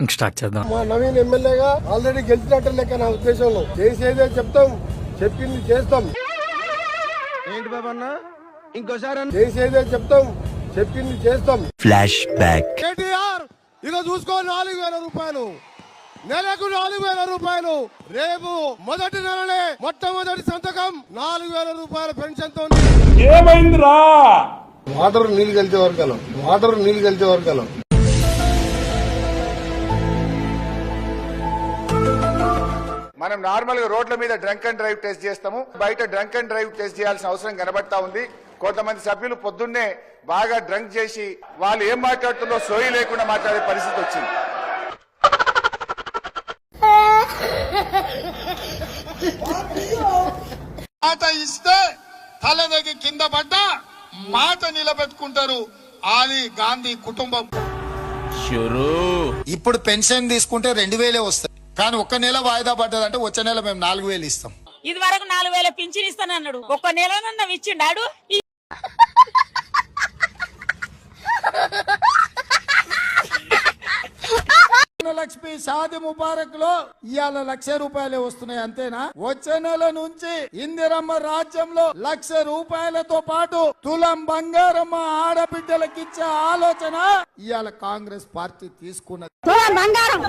Start చేద్దాం. మా నవీన్ ఎమ్మెల్యేగా ఆల్రెడీ గెలిచినట్టు లెక్క నా ఉద్దేశంలో. చేసేదే చెప్తాం చెప్పింది చేస్తాం. ఏంటి బాబు అన్న? ఇంకోసారి అన్న. చేసేదే చెప్తాం చెప్పింది చేస్తాం. ఫ్లాష్ బ్యాక్ కేటీఆర్ ఇక చూసుకో నాలుగు వేల రూపాయలు. నెలకు నాలుగు వేల రూపాయలు. రేపు మొదటి నెలలే మొట్టమొదటి సంతకం నాలుగు వేల రూపాయల పెన్షన్తో ఏమైందిరా? వాటర్ నీళ్ళు కలిసే వరకలం వాటర్ నీళ్ళు కలిసే వరకలం మనం నార్మల్గా రోడ్ల మీద డ్రంక్ అండ్ డ్రైవ్ టెస్ట్ చేస్తాము. బయట డ్రంక్ అండ్ డ్రైవ్ టెస్ట్ చేయాల్సిన అవసరం కనబడతా ఉంది. కొంతమంది సభ్యులు పొద్దున్నే బాగా డ్రంక్ చేసి వాళ్ళు ఏం మాట్లాడుతుందో సోయి లేకుండా మాట్లాడే పరిస్థితి వచ్చింది. మాట ఇస్తే తలదగి కింద పడ్డా మాట నిలబెట్టుకుంటారు. అది గాంధీ కుటుంబం. ఇప్పుడు పెన్షన్ తీసుకుంటే రెండు వేలే వస్తాయి. కానీ ఒక్క నెల వాయిదా పడ్డదంటే వచ్చే నెల మేము నాలుగు వేలు ఇస్తాం. ఇది వరకు నాలుగు వేల పింఛన్ ఇస్తానన్నాడు. ఒక్క నెలనన్న ఇచ్చిండాడు ఈ లక్ష్మి షాది ముబారక్లో ఇవాళ లక్ష రూపాయలే వస్తున్నాయి అంతేనా? వచ్చే నెల నుంచి ఇందిరమ్మ రాజ్యంలో లక్ష రూపాయలతో పాటు తులం బంగారం మా ఆడబిడ్డలకు ఇచ్చే ఆలోచన ఇవాళ కాంగ్రెస్ పార్టీ తీసుకున్నది. బంగారం!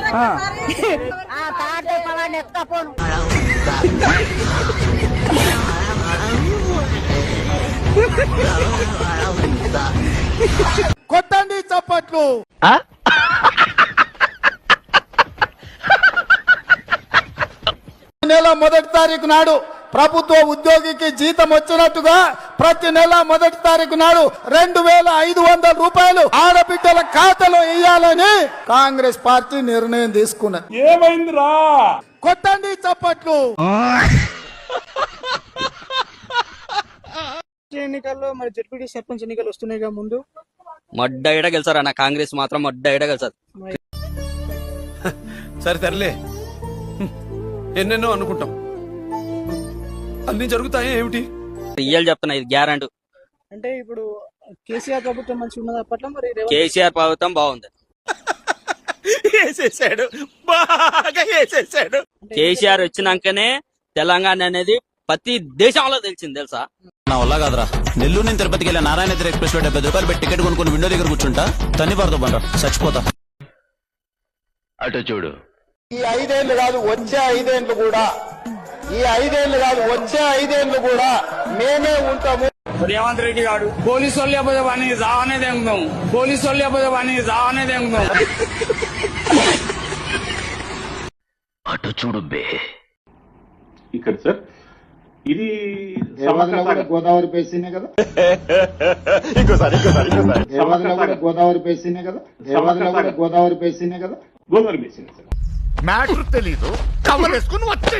కొట్టండి చప్పట్లు. నెల మొదటి తారీఖు నాడు ప్రభుత్వ ఉద్యోగికి జీతం వచ్చినట్టుగా ప్రతి నెల మొదటి తారీఖు నాడు రెండు వేల ఐదు వందల రూపాయలు ఆడబిడ్డల ఖాతాలో వేయాలని కాంగ్రెస్ పార్టీ నిర్ణయం తీసుకున్నది. ఏమైందిరా? కొట్టండి చప్పట్లు. ఎన్నికల్లో మరి జడ్పీటీ సర్పంచ్ ఎన్నికలు వస్తున్నాయిగా ముందు. మొడ్డ ఇడ గెలిచారు అన్న కాంగ్రెస్ మాత్రం మొడ్డ ఇడ గెలిచారు. సరే తరలే ఎన్నెన్నో అనుకుంటాం. అన్ని జరుగుతాయి ఏమిటి? ఇయ్యాలు చెప్తున్నా ఇది గ్యారంటీ. అంటే ఇప్పుడు కేసీఆర్ ప్రభుత్వం మంచిగా ఉన్నది అప్పట్లో? మరి కేసీఆర్ ప్రభుత్వం బాగుంది. వేసేసాడు. బాగా వేసేసాడు. కేసీఆర్ వచ్చినాకనే తెలంగాణ అనేది ప్రతి దేశంలో తెలిసింది తెలుసా? నా వల్ల కాదురా. నెల్లూరు నుంచి తిరుపతికి వెళ్ళి నారాయణ ఎక్స్ప్రెస్లో డెబ్బై రూపాయలు పెట్టి టికెట్ కొనుక్కుని విండో దగ్గర కూర్చుంటా. తన్ని పడతా చచ్చిపోతా. అటు చూడు. ఈ ఐదేళ్ళు కాదు వచ్చే ఐదేళ్ళు కూడా. ఈ ఐదేళ్ళు కాదు వచ్చే ఐదేళ్ళు కూడా మేమే ఉంటాము. రేవంత్ రెడ్డి గారు పోలీసు వాళ్ళు లేకపోతే వాడిని రావనే తెంగుతాం. పోలీసు వాళ్ళు లేకపోతే వాడిని రావనే తెంగుతాం. అటు చూడు బే ఇక్కడ సార్ ఇది గోదావరి పేసినే కదా? ఇంకోసారి ఇంకోసారి ఇంకోసారి గోదావరి పేసినే కదా? గోదావరి పేసినే కదా? Godavari basin sir. మ్యాటర్ తెలీదు. కవర్ వేసుకుని వచ్చే